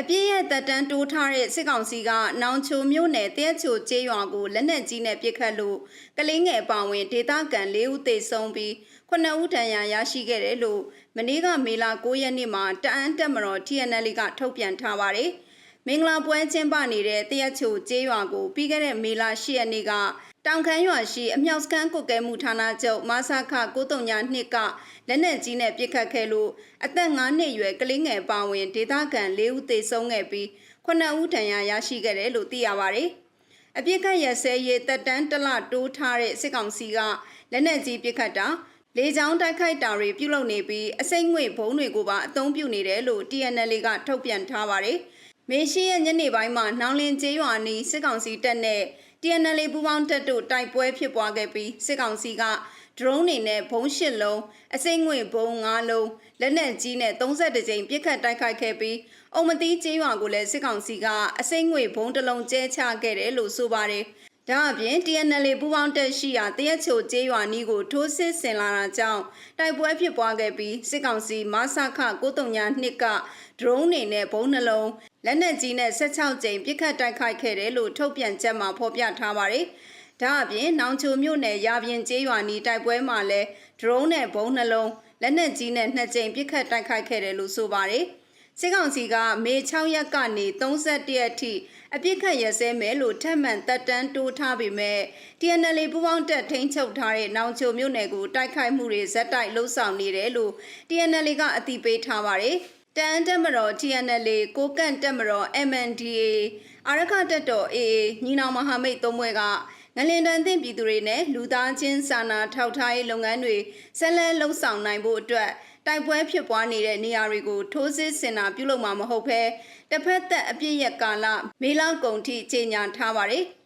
အပြည့်ရဲ့တပ်တန်းတိုးထားတဲ့စစ်ကောင်စီကနောင်ချိုမြို့နယ်တဲချိုကျေးရွာကိုလက်နက်ကြီးနဲ့ပစ်ခတ်လို့ကလေးငယ်အပါအဝင်ဒေသခံ၄ဦးသေဆုံးပြီး9ဦးဒဏ်ရာရရှိခဲ့တယ်လို့မနေ့ကမေလ9ရက်နေ့မှာတအန်းတက်မတော် TNL ကထုတ်ပြန်ထားပါတယ်။မင်္ဂလာပွဲကျင်းပနေတဲ့တဲချိုကျေးရွာကိုပြီးခဲ့တဲ့မေလ10ရက်နေ့က တောင်ခမ်းရွာရှိအမြောက်စခန်းကုတ်ကဲမှုဌာနချုပ်မဆာခ93ည2ကလက်နက်ကြီးနဲ့ပစ်ခတ်ခဲ့လို့အသက်9နှစ်အရွယ်ကလေးငယ်ပါဝင်ဒေသခံ၄ဦးသေဆုံးခဲ့ပြီး9ဦးဒဏ်ရာရရှိခဲ့တယ်လို့သိရပါတယ်။အပြစ်ခတ်ရစဲရေးတက်တန်းတလတိုးထားတဲ့စစ်ကောင်စီကလက်နက်ကြီးပစ်ခတ်တာလေကြောင်းတိုက်ခိုက်တာတွေပြုလုပ်နေပြီးအစိမ့်ငွေဘုံတွေကိုပါအသုံးပြုနေတယ်လို့ TNL ကထုတ်ပြန်ထားပါတယ်။ မေရှိရဲ့ညနေပိုင်းမှာနောင်လင်းကျေးရွာနီးစစ်ကောင်စီတပ်နဲ့ TNL ပူးပေါင်းတပ်တို့တိုက်ပွဲဖြစ်ပွားခဲ့ပြီးစစ်ကောင်စီကဒရုန်းတွေနဲ့ဘုံး၈လုံးအစိမ့်ငွေဘုံ၅လုံးလက်နက်ကြီးနဲ့32ကြိမ်ပစ်ခတ်တိုက်ခိုက်ခဲ့ပြီးအုံမတိကျေးရွာကိုလည်းစစ်ကောင်စီကအစိမ့်ငွေဘုံတစ်လုံးကျဲချခဲ့တယ်လို့ဆိုပါတယ်။ဒါအပြင် TNL ပူးပေါင်းတပ်ရှိရာတရက်ချိုကျေးရွာနီးကိုထိုးစစ်ဆင်လာတာကြောင့်တိုက်ပွဲဖြစ်ပွားခဲ့ပြီးစစ်ကောင်စီမဆခ93ည2ကဒရုန်းတွေနဲ့ဘုံနှလုံး လက်နက်ကြီးနဲ့16ကြိမ်ပစ်ခတ်တိုက်ခိုက်ခဲ့တယ်လို့ထုတ်ပြန်ချက်မှာဖော်ပြထားပါတယ်။ဒါအပြင်နောင်ချိုမြို့နယ်ရာပြင်ကျေးရွာနီးတိုက်ပွဲမှာလည်းဒရုန်းနဲ့ဘုံနှလုံးလက်နက်ကြီးနဲ့နှစ်ကြိမ်ပစ်ခတ်တိုက်ခိုက်ခဲ့တယ်လို့ဆိုပါတယ်။စစ်ကောင်စီကမေ6ရက်ကနေ31ရက်ထိအပြစ်ခတ်ရစဲမယ်လို့ထပ်မံတက်တန်းတိုးထားပေမဲ့ TNL ပူးပေါင်းတပ်ထိန်းချုပ်ထားတဲ့နောင်ချိုမြို့နယ်ကိုတိုက်ခိုက်မှုတွေဇက်တိုက်လှုပ်ဆောင်နေတယ်လို့ TNL ကအသိပေးထားပါတယ်။ တန်တက်မတော် TNL ကိုကန့်တက်မတော် MNDA အာရခတက်တော် AA ညီနောင်မဟာမိတ်သုံးဘွဲကငလင်တန်သင့်ပြည်သူတွေနဲ့လူသားချင်းစာနာထောက်ထားရေးလုပ်ငန်းတွေဆက်လက်လှုပ်ဆောင်နိုင်ဖို့အတွက်တိုက်ပွဲဖြစ်ပွားနေတဲ့နေရာတွေကိုထိုးစစ်ဆင်တာပြုလုပ်မှာမဟုတ်ဘဲတစ်ဖက်သက်အပြစ်ရက်ကာလမေလောက်ကုန်ထိကြေညာထားပါတယ်။